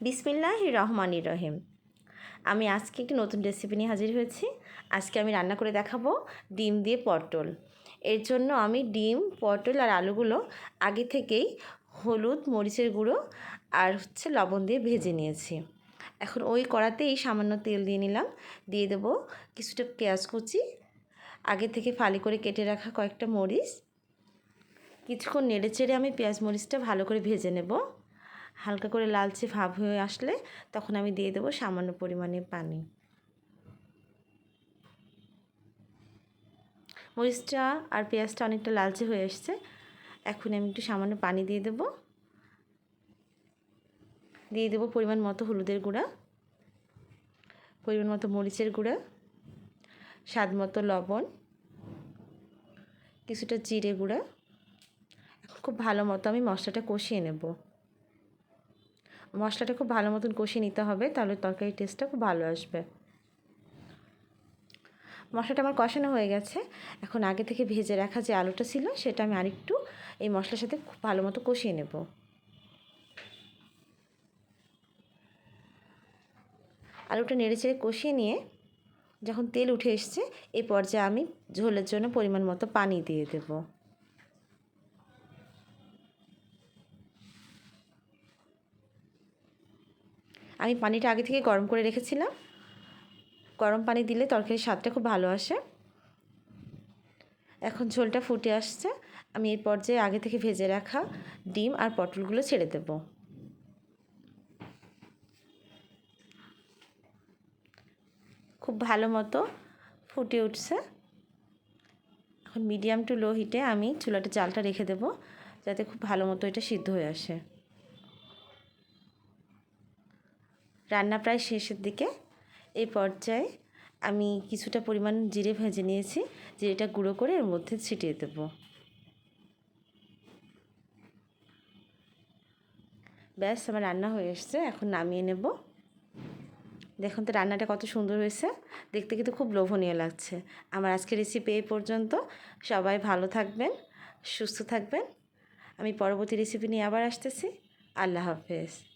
বিসমিল্লাহ রহমানির রহিম আমি আজকে একটি নতুন রেসিপি নিয়ে হাজির হয়েছি। আজকে আমি রান্না করে দেখাবো ডিম দিয়ে পটল। এর জন্য আমি ডিম, পটল আর আলুগুলো আগে থেকেই হলুদ, মরিচের গুঁড়ো আর হচ্ছে লবণ দিয়ে ভেজে নিয়েছি। এখন ওই কড়াতেই সামান্য তেল দিয়ে নিলাম। দিয়ে দেবো কিছুটা পেঁয়াজ কুচি, আগে থেকে ফালি করে কেটে রাখা কয়েকটা মরিচ। কিছুক্ষণ নেড়ে চেড়ে আমি পেঁয়াজ মরিচটা ভালো করে ভেজে নেব। হালকা করে লালচে ভাব হয়ে আসলে তখন আমি দিয়ে দেবো সামান্য পরিমাণে পানি। মরিচটা আর পেঁয়াজটা অনেকটা লালচে হয়ে এসছে। এখন আমি একটু সামান্য পানি দিয়ে দেবো। দিয়ে দেবো পরিমাণ মতো হলুদের গুঁড়া, পরিমাণ মতো মরিচের গুঁড়া, স্বাদ মতো লবণ, কিছুটা জিরে গুঁড়া। খুব ভালো মতো আমি মশলাটা কষিয়ে নেব। মশলাটা খুব ভালো মতন কষিয়ে নিতে হবে, তাহলে তরকারির টেস্টটা খুব ভালো আসবে। মশলাটা আমার কষানো হয়ে গেছে। এখন আগে থেকে ভেজে রাখা যে আলুটা ছিল, সেটা আমি আরেকটু এই মশলার সাথে খুব ভালো মতো কষিয়ে নেব। আলুটা নেড়ে চেড়ে কষিয়ে নিয়ে যখন তেল উঠে এসছে এই পর্যায়ে আমি ঝোলের জন্য পরিমাণ মতো পানি দিয়ে দেবো। আমি পানিটা আগে থেকে গরম করে রেখেছিলাম। গরম পানি দিলে তরকারির স্বাদটা খুব ভালো আসে। এখন ঝোলটা ফুটে আসছে। আমি এই পর্যায়ে আগে থেকে ভেজে রাখা ডিম আর পটলগুলো ছেড়ে দেব। খুব ভালো মতো ফুটে উঠছে। এখন মিডিয়াম টু লো হিটে আমি চুলাটা, জালটা রেখে দেবো, যাতে খুব ভালো মতো এটা সিদ্ধ হয়ে আসে। রান্না প্রায় শেষের দিকে। এই পর্যায়ে আমি কিছুটা পরিমাণ জিরে ভেজে নিয়েছি। জিরেটা গুঁড়ো করে এর মধ্যে ছিটিয়ে দেব। ব্যাস, আমার রান্না হয়ে এসছে। এখন নামিয়ে নেব। দেখুন তো, রান্নাটা কত সুন্দর হয়েছে। দেখতে কিন্তু খুব লোভনীয় লাগছে। আমার আজকের রেসিপি এই পর্যন্ত। সবাই ভালো থাকবেন, সুস্থ থাকবেন। আমি পরবর্তী রেসিপি নিয়ে আবার আসতেছি। আল্লাহ হাফেজ।